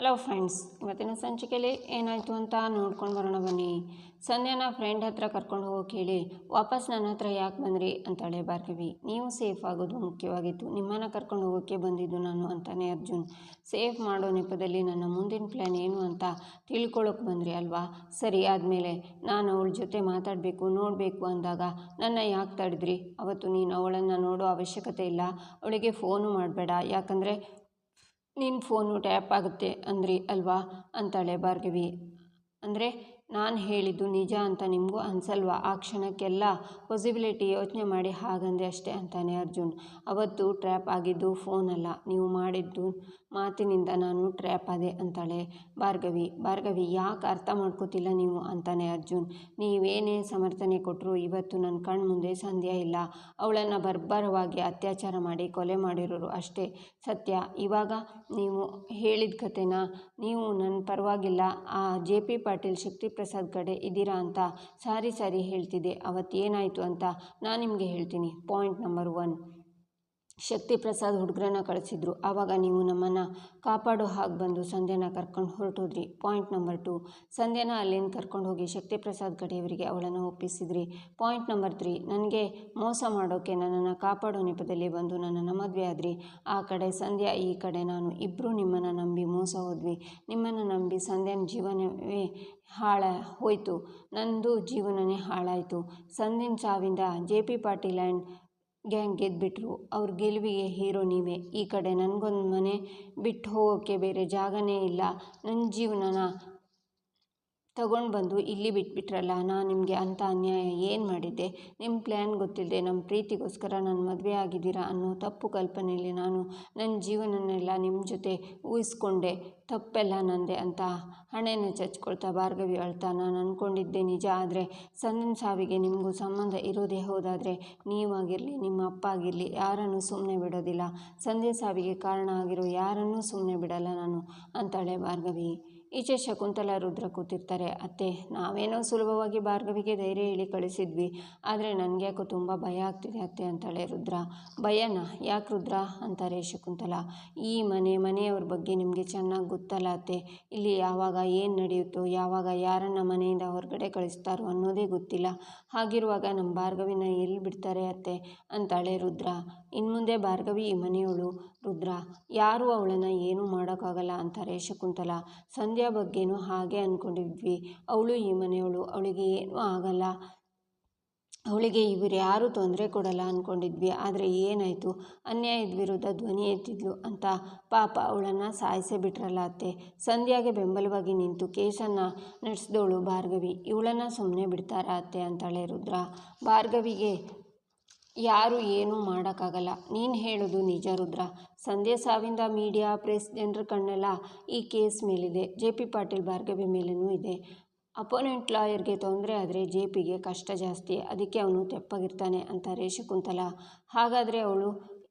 Hello friends ಇವತ್ತಿನ ಸಂಚಿಕೆಯಲ್ಲಿ ಏನಾಯಿತು ಅಂತ ನೋಡ್ಕೊಂಡು ಬರೋಣ ಬನ್ನಿ. ಸಂಧ್ಯಾನ ಫ್ರೆಂಡ್ ಹತ್ರ ಕರ್ಕೊಂಡು ಹೋಗಿ ಹೇಳಿ ವಾಪಸ್ ನನ್ನ ಹತ್ರ ಯಾಕೆ ಬಂದ್ರಿ? ಅಂತಾಳೆ ಭಾರ್ಗವಿ. ನೀವು ಸೇಫ್ ಆಗೋದು ಮುಖ್ಯವಾಗಿತ್ತು. ನಿಮ್ಮನ್ನು ಕರ್ಕೊಂಡು ಹೋಗೋಕ್ಕೆ ಬಂದಿದ್ದು ನಾನು ಅಂತಾನೆ ಅರ್ಜುನ್. ಸೇಫ್ ಮಾಡೋ ನೆಪದಲ್ಲಿ ನನ್ನ ಮುಂದಿನ ಪ್ಲ್ಯಾನ್ ಏನು ಅಂತ ತಿಳ್ಕೊಳ್ಳೋಕೆ ಬಂದ್ರಿ ಅಲ್ವಾ? ಸರಿ, ಆದಮೇಲೆ ನಾನು ಅವಳ ಜೊತೆ ಮಾತಾಡಬೇಕು, ನೋಡಬೇಕು ಅಂದಾಗ ನನ್ನ ಯಾಕೆ ತಡೆದ್ರಿ? ಅವತ್ತು ನೀನು ಅವಳನ್ನು ನೋಡೋ ಅವಶ್ಯಕತೆ ಇಲ್ಲ. ಅವಳಿಗೆ ಫೋನು ಮಾಡಬೇಡ. ಯಾಕಂದರೆ ನಿನ್ನ ಫೋನು ಟ್ಯಾಪ್ ಆಗುತ್ತೆ ಅಂದ್ರಿ ಅಲ್ವಾ? ಅಂತಾಳೆ ಭಾರ್ಗವಿ. ಅಂದರೆ ನಾನು ಹೇಳಿದ್ದು ನಿಜ ಅಂತ ನಿಮಗೂ ಅನ್ಸಲ್ವಾ? ಆ ಕ್ಷಣಕ್ಕೆಲ್ಲ ಪಾಸಿಬಿಲಿಟಿ ಯೋಚನೆ ಮಾಡಿ ಹಾಗಂದೆ ಅಷ್ಟೇ ಅಂತಾನೆ ಅರ್ಜುನ್. ಅವತ್ತು ಟ್ರ್ಯಾಪ್ ಆಗಿದ್ದು ಫೋನಲ್ಲ, ನೀವು ಮಾಡಿದ್ದು ಮಾತಿನಿಂದ ನಾನು ಟ್ರ್ಯಾಪ್ ಆದೆ ಅಂತಾಳೆ. ಭಾರ್ಗವಿ ಭಾರ್ಗವಿ, ಯಾಕೆ ಅರ್ಥ ಮಾಡ್ಕೋತಿಲ್ಲ ನೀವು ಅಂತಾನೆ ಅರ್ಜುನ್. ನೀವೇನೇ ಸಮರ್ಥನೆ ಕೊಟ್ಟರು ಇವತ್ತು ನನ್ನ ಕಣ್ಣು ಮುಂದೆ ಸಂಧ್ಯಾ ಇಲ್ಲ. ಅವಳನ್ನು ಬರ್ಬರವಾಗಿ ಅತ್ಯಾಚಾರ ಮಾಡಿ ಕೊಲೆ ಮಾಡಿರೋರು ಅಷ್ಟೇ. ಸತ್ಯ, ಇವಾಗ ನೀವು ಹೇಳಿದ ಕಥೆನ ನೀವು ನನ್ನ ಪರವಾಗಿಲ್ಲ. ಆ ಜೆ ಪಿ ಪಾಟೀಲ್ ಶಕ್ತಿ ಪ್ರಸಾದ್ ಕಡೆ ಇದ್ದೀರಾ ಅಂತ ಸಾರಿ ಸಾರಿ ಹೇಳ್ತಿದ್ದೆ ಅವತ್ತು ಏನಾಯಿತು ಅಂತ ನಾನು ನಿಮಗೆ ಹೇಳ್ತೀನಿ. Point number one. Shakti Prasad ಹುಡುಗರನ್ನ ಕಳಿಸಿದ್ರು. ಆವಾಗ ನೀವು ನಮ್ಮನ್ನು ಕಾಪಾಡೋ ಹಾಗೆ ಬಂದು ಸಂಧ್ಯಾನ ಕರ್ಕೊಂಡು ಹೊರಟೋದ್ರಿ. Point number two. ಸಂಧ್ಯಾನ ಅಲ್ಲಿಂದ ಕರ್ಕೊಂಡು ಹೋಗಿ ಶಕ್ತಿ ಪ್ರಸಾದ್ ಕಡೆಯವರಿಗೆ ಅವಳನ್ನು ಒಪ್ಪಿಸಿದ್ರಿ. Point number three. ನನಗೆ ಮೋಸ ಮಾಡೋಕ್ಕೆ ನನ್ನನ್ನು ಕಾಪಾಡೋ ನೆಪದಲ್ಲಿ ಬಂದು ನನ್ನನ್ನು ಮದುವೆ ಆದ್ರಿ. ಆ ಕಡೆ ಸಂಧ್ಯಾ, ಈ ಕಡೆ ನಾನು ಇಬ್ಬರೂ ನಿಮ್ಮನ್ನು ನಂಬಿ ಮೋಸ ಹೋದ್ವಿ. ನಿಮ್ಮನ್ನು ನಂಬಿ ಸಂಧ್ಯಾನ ಜೀವನವೇ ಹಾಳ ಹೋಯಿತು. ನಂದು ಜೀವನನೇ ಹಾಳಾಯಿತು. ಸಂಧಿನ ಸಾವಿಂದ J P Patil and gang ಗೆದ್ದುಬಿಟ್ರು ಅವ್ರ ಗೆಲುವಿಗೆ ಹೀರೋ ನೀವೇ. ಈ ಕಡೆ ನನಗೊಂದು ಮನೆ ಬಿಟ್ಟು ಹೋಗೋಕ್ಕೆ ಬೇರೆ ಜಾಗನೇ ಇಲ್ಲ. ನನ್ನ ಜೀವನನ ತಗೊಂಡು ಬಂದು ಇಲ್ಲಿ ಬಿಟ್ಬಿಟ್ರಲ್ಲ, ನಾನು ನಿಮಗೆ ಅಂಥ ಅನ್ಯಾಯ ಏನು ಮಾಡಿದ್ದೆ? ನಿಮ್ಮ ಪ್ಲ್ಯಾನ್ ಗೊತ್ತಿಲ್ಲದೆ ನಮ್ಮ ಪ್ರೀತಿಗೋಸ್ಕರ ನಾನು ಮದುವೆ ಆಗಿದ್ದೀರಾ ಅನ್ನೋ ತಪ್ಪು ಕಲ್ಪನೆಯಲ್ಲಿ ನಾನು ನನ್ನ ಜೀವನನೆಲ್ಲ ನಿಮ್ಮ ಜೊತೆ ಊಹಿಸ್ಕೊಂಡೆ ತಪ್ಪೆಲ್ಲ ನಂದೆ ಅಂತ ಹಣೆಯನ್ನು ಚಚ್ಕೊಳ್ತಾ, ಭಾರ್ಗವಿ ಅಳ್ತಾ ನಾನು ಅಂದ್ಕೊಂಡಿದ್ದೆ ನಿಜ. ಆದರೆ ಸಂದನ್ ಸಾವಿಗೆ ನಿಮಗೂ ಸಂಬಂಧ ಇರೋದೇ ಹೋದಾದರೆ ನೀವಾಗಿರಲಿ ನಿಮ್ಮ ಅಪ್ಪ ಆಗಿರಲಿ, ಯಾರನ್ನು ಸುಮ್ಮನೆ ಬಿಡೋದಿಲ್ಲ. ಸಂಧ್ಯೆ ಸಾವಿಗೆ ಕಾರಣ ಆಗಿರೋ ಯಾರನ್ನೂ ಸುಮ್ಮನೆ ಬಿಡಲ್ಲ ನಾನು, ಅಂತಾಳೆ ಭಾರ್ಗವಿ. ಈಚೆ ಶಕುಂತಲ ರುದ್ರ ಕೂತಿರ್ತಾರೆ, ಅತ್ತೆ, ನಾವೇನೋ ಸುಲಭವಾಗಿ ಭಾರ್ಗವಿಗೆ ಧೈರ್ಯ ಹೇಳಿ ಕಳಿಸಿದ್ವಿ. ಆದರೆ ನನಗೆ ಯಾಕೋ ತುಂಬ ಭಯ ಆಗ್ತಿದೆ ಅತ್ತೆ, ಅಂತಾಳೆ ರುದ್ರ. ಭಯನಾ? ಯಾಕೆ ರುದ್ರ? ಅಂತಾರೆ ಶಕುಂತಲ. ಈ ಮನೆ, ಮನೆಯವ್ರ ಬಗ್ಗೆ ನಿಮಗೆ ಚೆನ್ನಾಗಿ ಗೊತ್ತಲ್ಲ ಅತ್ತೆ. ಇಲ್ಲಿ ಯಾವಾಗ ಏನು ನಡೆಯುತ್ತೋ, ಯಾವಾಗ ಯಾರನ್ನ ಮನೆಯಿಂದ ಹೊರಗಡೆ ಕಳಿಸ್ತಾರೋ ಅನ್ನೋದೇ ಗೊತ್ತಿಲ್ಲ. ಹಾಗಿರುವಾಗ ನಮ್ಮ ಭಾರ್ಗವಿನ ಎಲ್ಲಿ ಬಿಡ್ತಾರೆ ಅತ್ತೆ? ಅಂತಾಳೆ ರುದ್ರ. ಇನ್ಮುಂದೆ ಭಾರ್ಗವಿ ಈ ಮನೆಯವಳು. ರುದ್ರ, ಯಾರೂ ಅವಳನ್ನು ಏನೂ ಮಾಡೋಕ್ಕಾಗಲ್ಲ, ಅಂತಾರೆ ಶಕುಂತಲ. ಸಂಧ್ಯಾ ಬಗ್ಗೆನೂ ಹಾಗೆ ಅಂದ್ಕೊಂಡಿದ್ವಿ ಅವಳು ಈ ಮನೆಯವಳು, ಅವಳಿಗೆ ಏನೂ ಆಗಲ್ಲ. ಅವಳಿಗೆ ಇವರು ಯಾರೂ ತೊಂದರೆ ಕೊಡಲ್ಲ ಅಂದ್ಕೊಂಡಿದ್ವಿ ಆದರೆ ಏನಾಯಿತು? ಅನ್ಯಾಯದ ವಿರುದ್ಧ ಧ್ವನಿ ಎತ್ತಿದ್ಲು ಅಂತ ಪಾಪ ಅವಳನ್ನು ಸಾಯಿಸೇ ಬಿಟ್ರಲ್ಲ ಅತ್ತೆ. ಸಂಧ್ಯಾಗೆ ಬೆಂಬಲವಾಗಿ ನಿಂತು ಕೇಸನ್ನು ನಡೆಸಿದವಳು ಭಾರ್ಗವಿ. ಇವಳನ್ನು ಸುಮ್ಮನೆ ಬಿಡ್ತಾರಾ ಅತ್ತೆ ಅಂತಾಳೆ ರುದ್ರ. ಭಾರ್ಗವಿಗೆ ಯಾರು ಏನೂ ಮಾಡೋಕ್ಕಾಗಲ್ಲ. ನೀನು ಹೇಳೋದು ನಿಜ, ರುದ್ರ. ಸಂಧ್ಯಾ ಸಾವಿಂದ ಮೀಡಿಯಾ, ಪ್ರೆಸ್, ಜನರ ಕಣ್ಣೆಲ್ಲ ಈ ಕೇಸ್ ಮೇಲಿದೆ. ಜೆ ಪಿ ಪಾಟೀಲ್, ಭಾರ್ಗವಿ ಮೇಲೂ ಇದೆ. ಅಪೋನೆಂಟ್ ಲಾಯರ್ಗೆ ತೊಂದರೆ ಆದರೆ ಜೆ ಪಿಗೆ ಕಷ್ಟ ಜಾಸ್ತಿ. ಅದಕ್ಕೆ ಅವನು ತೆಪ್ಪಗಿರ್ತಾನೆ ಅಂತಾರೆ ಶಕುಂತಲ ಹಾಗಾದರೆ ಅವಳು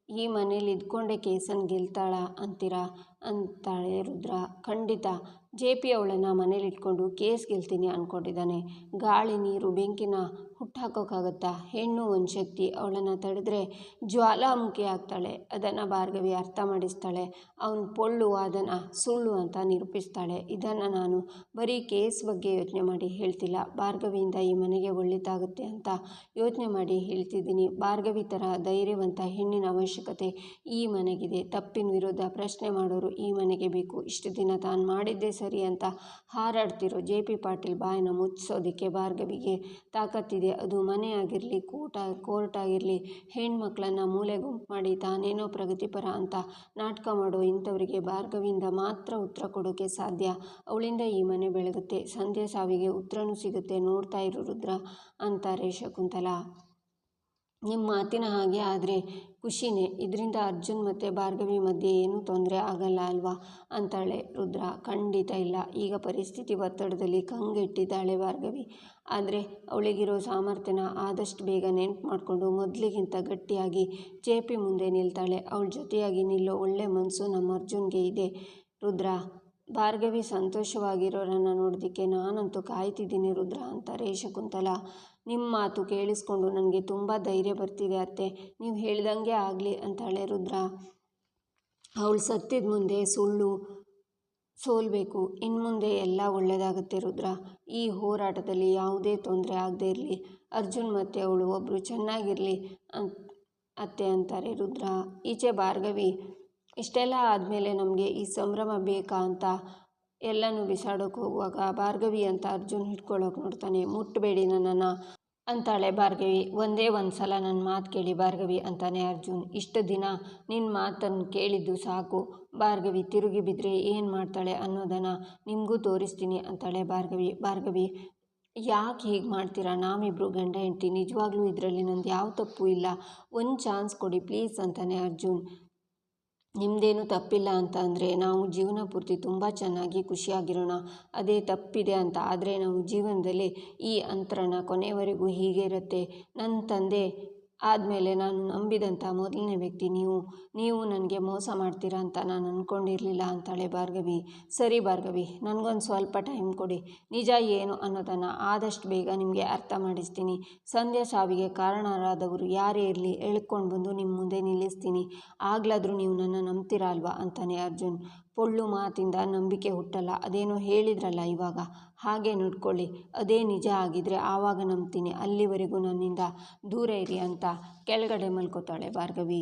ಈ ಮನೇಲಿ ಇದ್ಕೊಂಡೆ ಕೇಸನ್ನು ಗೆಲ್ತಾಳ ಅಂತೀರಾ ಅಂತಾಳೆ ರುದ್ರ. ಖಂಡಿತ. ಜೆ ಪಿ ಅವಳನ್ನು ಮನೇಲಿಟ್ಕೊಂಡು ಕೇಸ್ ಗೆಲ್ತೀನಿ ಅಂದ್ಕೊಂಡಿದ್ದಾನೆ ಗಾಳಿ, ನೀರು, ಬೆಂಕಿನ ಹುಟ್ಟಾಕೋಕ್ಕಾಗತ್ತಾ? ಹೆಣ್ಣು ಒಂದು ಶಕ್ತಿ ಅವಳನ್ನು ತಡೆದ್ರೆ ಜ್ವಾಲಾಮುಖಿ ಆಗ್ತಾಳೆ. ಅದನ್ನು ಭಾರ್ಗವಿ ಅರ್ಥ ಮಾಡಿಸ್ತಾಳೆ. ಅವನು ಪೊಳ್ಳು ಅದನ್ನು ಸುಳ್ಳು ಅಂತ ನಿರೂಪಿಸ್ತಾಳೆ. ಇದನ್ನು ನಾನು ಬರೀ ಕೇಸ್ ಬಗ್ಗೆ ಯೋಚನೆ ಮಾಡಿ ಹೇಳ್ತಿಲ್ಲ. ಭಾರ್ಗವಿಯಿಂದ ಈ ಮನೆಗೆ ಒಳ್ಳೆಯದಾಗುತ್ತೆ ಅಂತ ಯೋಚನೆ ಮಾಡಿ ಹೇಳ್ತಿದ್ದೀನಿ. ಭಾರ್ಗವಿ ಥರ ಧೈರ್ಯವಂತ ಹೆಣ್ಣಿನ ಅವಶ್ಯಕತೆ ಈ ಮನೆಗಿದೆ. ತಪ್ಪಿನ ವಿರುದ್ಧ ಪ್ರಶ್ನೆ ಮಾಡೋರು ಈ ಮನೆಗೆ ಬೇಕು. ಇಷ್ಟು ದಿನ ತಾನು ಮಾಡಿದ್ದೇ ಸರಿ ಅಂತ ಹಾರಾಡ್ತಿರೋ ಜೆ ಪಿ ಪಾಟೀಲ್ ಬಾಯಿನ ಮುಚ್ಚಿಸೋದಕ್ಕೆ ಭಾರ್ಗವಿಗೆ ತಾಕತ್ತಿದೆ. ಅದು ಮನೆ ಆಗಿರಲಿ ಕೂಟ ಕೋರ್ಟ್ ಆಗಿರಲಿ ಹೆಣ್ಮಕ್ಳನ್ನು ಮೂಲೆ ಗುಂಪು ಮಾಡಿ ತಾನೇನೋ ಪ್ರಗತಿಪರ ಅಂತ ನಾಟಕ ಮಾಡೋ ಇಂಥವರಿಗೆ ಭಾರ್ಗವಿಂದ ಮಾತ್ರ ಉತ್ತರ ಕೊಡೋಕ್ಕೆ ಸಾಧ್ಯ. ಅವಳಿಂದ ಈ ಮನೆ ಬೆಳಗುತ್ತೆ. ಸಂಧ್ಯೆ ಸಾವಿಗೆ ಉತ್ತರನೂ ಸಿಗುತ್ತೆ ನೋಡ್ತಾ ಇರು ರುದ್ರ, ಅಂತಾರೆ ಶಕುಂತಲಾ. ನಿಮ್ಮ ಮಾತಿನ ಹಾಗೆ ಆದರೆ ಖುಷಿನೇ. ಇದರಿಂದ ಅರ್ಜುನ್ ಮತ್ತು ಭಾರ್ಗವಿ ಮಧ್ಯೆ ಏನೂ ತೊಂದರೆ ಆಗಲ್ಲ ಅಲ್ವಾ? ಅಂತಾಳೆ ರುದ್ರ. ಖಂಡಿತ ಇಲ್ಲ. ಈಗ ಪರಿಸ್ಥಿತಿ ಒತ್ತಡದಲ್ಲಿ ಕಂಗೆಟ್ಟಿದ್ದಾಳೆ ಭಾರ್ಗವಿ. ಆದರೆ ಅವಳಿಗಿರೋ ಸಾಮರ್ಥ್ಯನ ಆದಷ್ಟು ಬೇಗ ನೆನ್ಪು ಮಾಡಿಕೊಂಡು ಮೊದಲಿಗಿಂತ ಗಟ್ಟಿಯಾಗಿ ಚೇಪಿ ಮುಂದೆ ನಿಲ್ತಾಳೆ. ಅವಳ ಜೊತೆಯಾಗಿ ನಿಲ್ಲೋ ಒಳ್ಳೆ ಮನಸ್ಸು ನಮ್ಮ ಅರ್ಜುನ್ಗೆ ಇದೆ. ರುದ್ರ ಭಾರ್ಗವಿ ಸಂತೋಷವಾಗಿರೋರನ್ನು ನೋಡೋದಕ್ಕೆ ನಾನಂತೂ ಕಾಯ್ತಿದ್ದೀನಿ ರುದ್ರ ಅಂತಾರೆ ಶಕುಂತಲ ನಿಮ್ಮ ಮಾತು ಕೇಳಿಸ್ಕೊಂಡು ನನಗೆ ತುಂಬ ಧೈರ್ಯ ಬರ್ತಿದೆ ಅತ್ತೆ. ನೀವು ಹೇಳ್ದಂಗೆ ಆಗಲಿ ಅಂತಾಳೆ ರುದ್ರ. ಅವಳು ಸತ್ತಿದ ಮುಂದೆ ಸುಳ್ಳು ಸೋಲ್ಬೇಕು. ಇನ್ನು ಮುಂದೆ ಎಲ್ಲ ಒಳ್ಳೆಯದಾಗುತ್ತೆ ರುದ್ರ. ಈ ಹೋರಾಟದಲ್ಲಿ ಯಾವುದೇ ತೊಂದರೆ ಆಗದೇ ಇರಲಿ. ಅರ್ಜುನ್ ಮತ್ತು ಅವಳು ಒಬ್ಬರು ಚೆನ್ನಾಗಿರಲಿ ಅಂತ ಅತ್ತೆ ಅಂತಾರೆ ರುದ್ರ. ಈಚೆ ಭಾರ್ಗವಿ ಇಷ್ಟೆಲ್ಲ ಆದಮೇಲೆ ನಮಗೆ ಈ ಸಂಭ್ರಮ ಬೇಕಾ ಅಂತ ಎಲ್ಲನೂ ಬಿಸಾಡೋಕೆ ಹೋಗುವಾಗ ಭಾರ್ಗವಿ ಅಂತ ಅರ್ಜುನ್ ಹಿಡ್ಕೊಳ್ಳೋಕೆ ನೋಡ್ತಾನೆ ಮುಟ್ಟಬೇಡಿ ನನ್ನನ್ನು ಅಂತಾಳೆ ಭಾರ್ಗವಿ. ಒಂದೇ ಒಂದು ಸಲ ನನ್ನ ಮಾತು ಕೇಳಿ ಭಾರ್ಗವಿ ಅಂತಾನೆ ಅರ್ಜುನ್. ಇಷ್ಟು ದಿನ ನಿನ್ನ ಮಾತನ್ನು ಕೇಳಿದ್ದು ಸಾಕು. ಭಾರ್ಗವಿ ತಿರುಗಿ ಬಿದ್ದರೆ ಏನು ಮಾಡ್ತಾಳೆ ಅನ್ನೋದನ್ನು ನಿಮಗೂ ತೋರಿಸ್ತೀನಿ ಅಂತಾಳೆ ಭಾರ್ಗವಿ. ಭಾರ್ಗವಿ, ಯಾಕೆ ಹೀಗೆ ಮಾಡ್ತೀರಾ? ನಾವಿಬ್ಬರು ಗಂಡ ಹೆಂಡ್ತಿ, ನಿಜವಾಗ್ಲೂ ಇದರಲ್ಲಿ ನಂದು ಯಾವ ತಪ್ಪು ಇಲ್ಲ. ಒಂದು ಚಾನ್ಸ್ ಕೊಡಿ ಪ್ಲೀಸ್ ಅಂತಾನೆ ಅರ್ಜುನ್. ನಿಮ್ಮದೇನು ತಪ್ಪಿಲ್ಲ ಅಂತ ಅಂದರೆ ನಾವು ಜೀವನ ಪೂರ್ತಿ ತುಂಬ ಚೆನ್ನಾಗಿ ಖುಷಿಯಾಗಿರೋಣ. ಅದೇ ತಪ್ಪಿದೆ ಅಂತ ಆದರೆ ನಾವು ಜೀವನದಲ್ಲಿ ಈ ಅಂತರಣ ಕೊನೆವರೆಗೂ ಹೀಗೆ ಇರುತ್ತೆ. ನನ್ನ ತಂದೆ ಆದಮೇಲೆ ನಾನು ನಂಬಿದಂಥ ಮೊದಲನೇ ವ್ಯಕ್ತಿ ನೀವು. ನೀವು ನನಗೆ ಮೋಸ ಮಾಡ್ತೀರಾ ಅಂತ ನಾನು ಅಂದ್ಕೊಂಡಿರಲಿಲ್ಲ ಅಂತಾಳೆ ಭಾರ್ಗವಿ. ಸರಿ ಭಾರ್ಗವಿ, ನನಗೊಂದು ಸ್ವಲ್ಪ ಟೈಮ್ ಕೊಡಿ. ನಿಜ ಏನು ಅನ್ನೋದನ್ನು ಆದಷ್ಟು ಬೇಗ ನಿಮಗೆ ಅರ್ಥ ಮಾಡಿಸ್ತೀನಿ. ಸಂಧ್ಯಾ ಸಾವಿಗೆ ಕಾರಣರಾದವರು ಯಾರೇ ಇರಲಿ ಎಳ್ಕೊಂಡು ಬಂದು ನಿಮ್ಮ ಮುಂದೆ ನಿಲ್ಲಿಸ್ತೀನಿ. ಆಗ್ಲಾದರೂ ನೀವು ನನ್ನ ನಂಬ್ತೀರಾ ಅಲ್ವಾ ಅಂತಾನೆ ಅರ್ಜುನ್. ಪೊಳ್ಳು ಮಾತಿಂದ ನಂಬಿಕೆ ಹುಟ್ಟಲ್ಲ. ಅದೇನೋ ಹೇಳಿದ್ರಲ್ಲ ಇವಾಗ. ಹಾಗೆ ನೋಡ್ಕೊಳ್ಳಿ. ಅದೇ ನಿಜ ಆಗಿದ್ರೆ ಆವಾಗ ನಂಬ್ತೀನಿ. ಅಲ್ಲಿವರೆಗೂ ನನ್ನಿಂದ ದೂರ ಇರಿ ಅಂತ ಕೆಳಗಡೆ ಮಲ್ಕೋತಾಳೆ ಭಾರ್ಗವಿ.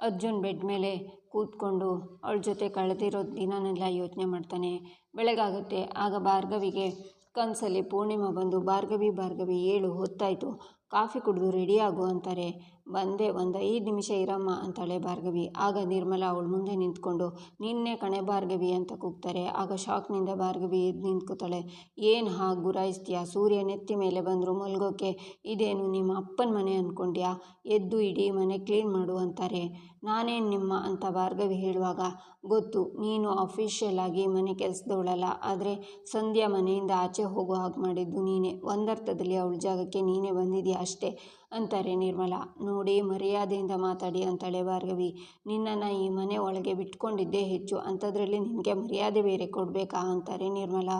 ಅರ್ಜುನ್ ಬೆಡ್ ಮೇಲೆ ಕೂತ್ಕೊಂಡು ಅವಳ ಜೊತೆ ಕಳೆದಿರೋ ದಿನನೆಲ್ಲ ಯೋಚನೆ ಮಾಡ್ತಾನೆ. ಬೆಳಗಾಗುತ್ತೆ. ಆಗ ಭಾರ್ಗವಿಗೆ ಕನಸಲ್ಲಿ ಪೂರ್ಣಿಮಾ ಬಂದು, ಭಾರ್ಗವಿ ಭಾರ್ಗವಿ, ಏಳು, ಹೊತ್ತಾಯಿತು. ಕಾಫಿ ಕುಡಿದು ರೆಡಿಯಾಗು ಅಂತಾರೆ. ಬಂದೆ ಒಂದು ಐದು ನಿಮಿಷ ಇರಮ್ಮ ಅಂತಾಳೆ ಭಾರ್ಗವಿ. ಆಗ ನಿರ್ಮಲ ಅವಳ ಮುಂದೆ ನಿಂತ್ಕೊಂಡು, ನಿನ್ನೆ ಕಣೆ ಭಾರ್ಗವಿ ಅಂತ ಕೂಗ್ತಾರೆ. ಆಗ ಶಾಕ್ನಿಂದ ಭಾರ್ಗವಿ ಎದ್ದು ನಿಂತ್ಕೋತಾಳೆ. ಏನು ಹಾಗೆ ಗುರಾಯಿಸ್ತೀಯಾ? ಸೂರ್ಯ ನೆತ್ತಿ ಮೇಲೆ ಬಂದರು ಮಲ್ಗೋಕೆ. ಇದೇನು ನಿಮ್ಮ ಅಪ್ಪನ ಮನೆ ಅಂದ್ಕೊಂಡ್ಯಾ ಎದ್ದು ಇಡೀ ಮನೆ ಕ್ಲೀನ್ ಮಾಡು ಅಂತಾರೆ. ನಾನೇನು ನಿಮ್ಮ ಅಂತ ಭಾರ್ಗವಿ ಹೇಳುವಾಗ, ಗೊತ್ತು, ನೀನು ಅಫಿಷಿಯಲ್ ಆಗಿ ಮನೆ ಕೆಲಸದವಳಲ್ಲ. ಆದರೆ ಸಂಧ್ಯಾ ಮನೆಯಿಂದ ಆಚೆ ಹೋಗೋ ಹಾಗೆ ಮಾಡಿದ್ದು ನೀನೇ. ಒಂದರ್ಥದಲ್ಲಿ ಅವಳ ಜಾಗಕ್ಕೆ ನೀನೇ ಬಂದಿದೆಯಾ ಅಷ್ಟೇ. ಅಂತಾರೆ ನಿರ್ಮಲ. ನೋಡಿ, ಮರ್ಯಾದೆಯಿಂದ ಮಾತಾಡಿ ಅಂತಾಳೆ ಭಾರ್ಗವಿ. ನಿನ್ನನ್ನು ಈ ಮನೆ ಒಳಗೆ ಬಿಟ್ಕೊಂಡಿದ್ದೇ ಹೆಚ್ಚು. ಅಂಥದ್ರಲ್ಲಿ ನಿನಗೆ ಮರ್ಯಾದೆ ಬೇರೆ ಕೊಡಬೇಕಾ? ಅಂತಾರೆ ನಿರ್ಮಲಾ.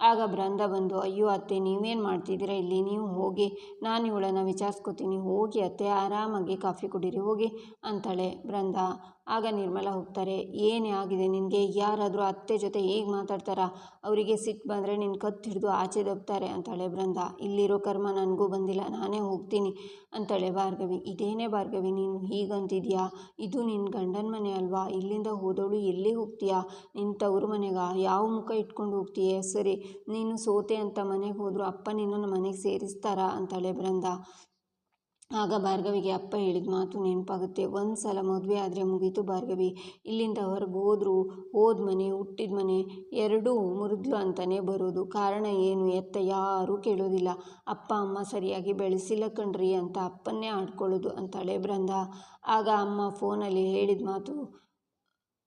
ಆಗ ಬೃಂದ ಬಂದು, ಅಯ್ಯೋ ಅತ್ತೆ, ನೀವೇನು ಮಾಡ್ತಿದ್ದೀರ? ಇಲ್ಲಿ ನೀವು ಹೋಗಿ, ನಾನು ಇವಳನ್ನು ವಿಚಾರಿಸ್ಕೋತೀನಿ. ಹೋಗಿ ಅತ್ತೆ, ಆರಾಮಾಗಿ ಕಾಫಿ ಕುಡೀರಿ, ಹೋಗಿ, ಅಂತಾಳೆ ಬೃಂದ. ಆಗ ನಿರ್ಮಲ ಹೋಗ್ತಾರೆ, ಏನೇ ಆಗಿದೆ? ನಿನಗೆ ಯಾರಾದರೂ ಅತ್ತೆ ಜೊತೆ ಹೇಗೆ ಮಾತಾಡ್ತಾರಾ? ಅವರಿಗೆ ಸಿಟ್ಟು ಬಂದರೆ ನಿನ್ನ ಕತ್ತು ಹಿಡಿದು ಆಚೆ ದಬ್ತಾರೆ, ಅಂತಾಳೆ ಬೃಂದ. ಇಲ್ಲಿರೋ ಕರ್ಮ ನನಗೂ ಬಂದಿಲ್ಲ, ನಾನೇ ಹೋಗ್ತೀನಿ, ಅಂತಾಳೆ ಭಾರ್ಗವಿ. ಇದೇನೇ ಭಾರ್ಗವಿ, ನೀನು ಹೀಗಂತಿದ್ಯಾ? ಇದು ನಿನ್ನ ಗಂಡನ ಮನೆ ಅಲ್ವಾ? ಇಲ್ಲಿಂದ ಹೋದವಳು ಎಲ್ಲಿ ಹೋಗ್ತೀಯಾ? ನಿನ್ನ ತವರು ಮನೆಗ? ಯಾವ ಮುಖ ಇಟ್ಕೊಂಡು ಹೋಗ್ತೀಯ? ಸರಿ ನೀನು ಸೋತೆ ಅಂತ ಮನೆಗೆ ಹೋದರೂ ಅಪ್ಪ ನಿನ್ನನ್ನು ಮನೆಗೆ ಸೇರಿಸ್ತಾರಾ ಅಂತಾಳೆ ಬೃಂದ ಆಗ ಭಾರ್ಗವಿಗೆ ಅಪ್ಪ ಹೇಳಿದ ಮಾತು ನೆನಪಾಗುತ್ತೆ. ಒಂದು ಸಲ ಮದುವೆ ಆದರೆ ಮುಗೀತು ಭಾರ್ಗವಿ. ಇಲ್ಲಿಂದ ಹೊರಗೆ ಹೋದ್ರು. ಹೋದ ಮನೆ, ಹುಟ್ಟಿದ ಮನೆ ಎರಡೂ ಮುರಿದ್ಲು ಅಂತಲೇ ಬರೋದು. ಕಾರಣ ಏನು ಎತ್ತ ಯಾರೂ ಕೇಳೋದಿಲ್ಲ. ಅಪ್ಪ, ಅಮ್ಮ ಸರಿಯಾಗಿ ಬೆಳೆಸಿಲ್ಲ ಕಣ್ರಿ ಅಂತ ಅಪ್ಪನ್ನೇ ಆಡ್ಕೊಳ್ಳೋದು ಅಂತಾಳೆ ಬೃಂದ ಆಗ ಅಮ್ಮ ಫೋನಲ್ಲಿ ಹೇಳಿದ ಮಾತು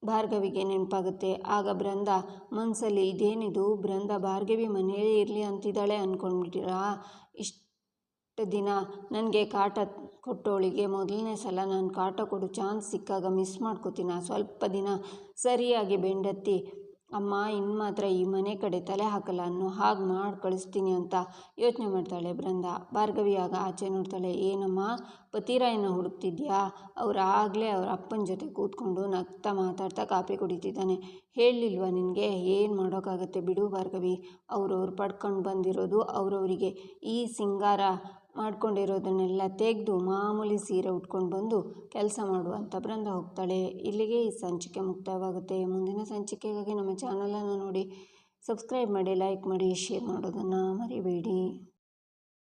ಭಾರ್ಗವಿಗೆ ನೆನಪಾಗುತ್ತೆ. ಆಗ ಬೃಂದ ಮನಸ್ಸಲ್ಲಿ ಇದೇನಿದು? ಬೃಂದ, ಭಾರ್ಗವಿ ಮನೆಯಲ್ಲೇ ಇರಲಿ ಅಂತಿದ್ದಾಳೆ ಅಂದ್ಕೊಂಡ್ಬಿಟ್ಟಿರಾ ಇಷ್ಟು ದಿನ ನನಗೆ ಕಾಟ ಕೊಟ್ಟವಳಿಗೆ ಮೊದಲನೇ ಸಲ ನಾನು ಕಾಟ ಕೊಡೋ ಚಾನ್ಸ್ ಸಿಕ್ಕಾಗ ಮಿಸ್ ಮಾಡ್ಕೋತೀನ? ಸ್ವಲ್ಪ ದಿನ ಸರಿಯಾಗಿ ಬೆಂಡತ್ತಿ ಅಮ್ಮ ಇನ್ನು ಮಾತ್ರ ಈ ಮನೆ ಕಡೆ ತಲೆ ಹಾಕಲ್ಲ ಅನ್ನೋ ಹಾಗೆ ಮಾಡಿ ಕಳಿಸ್ತೀನಿ ಅಂತ ಯೋಚನೆ ಮಾಡ್ತಾಳೆ ಬೃಂದ. ಭಾರ್ಗವಿ ಆಗ ಆಚೆ ನೋಡ್ತಾಳೆ, ಏನಮ್ಮ, ಪತಿರಾಯನ ಹುಡುಕ್ತಿದ್ಯಾ? ಅವ್ರು ಆಗಲೇ ಅವ್ರ ಅಪ್ಪನ ಜೊತೆ ಕೂತ್ಕೊಂಡು ನಗ್ತಾ ಮಾತಾಡ್ತಾ ಕಾಫಿ ಕುಡಿತಿದ್ದಾನೆ. ಹೇಳಲಿಲ್ವ ನಿನಗೆ? ಏನು ಮಾಡೋಕ್ಕಾಗತ್ತೆ ಬಿಡು ಭಾರ್ಗವಿ. ಅವ್ರವ್ರು ಪಡ್ಕೊಂಡು ಬಂದಿರೋದು ಅವರವರಿಗೆ. ಈ ಸಿಂಗಾರ ಮಾಡ್ಕೊಂಡಿರೋದನ್ನೆಲ್ಲ ತೆಗೆದು ಮಾಮೂಲಿ ಸೀರೆ ಉಟ್ಕೊಂಡು ಬಂದು ಕೆಲಸ ಮಾಡುವಂಥ ಬೃಂದ ಹೋಗ್ತಾಳೆ. ಇಲ್ಲಿಗೆ ಈ ಸಂಚಿಕೆ ಮುಕ್ತಾಯವಾಗುತ್ತೆ ಮುಂದಿನ ಸಂಚಿಕೆಗಾಗಿ ನಮ್ಮ ಚಾನಲನ್ನು ನೋಡಿ, ಸಬ್ಸ್ಕ್ರೈಬ್ ಮಾಡಿ, ಲೈಕ್ ಮಾಡಿ, ಶೇರ್ ಮಾಡೋದನ್ನು ಮರಿ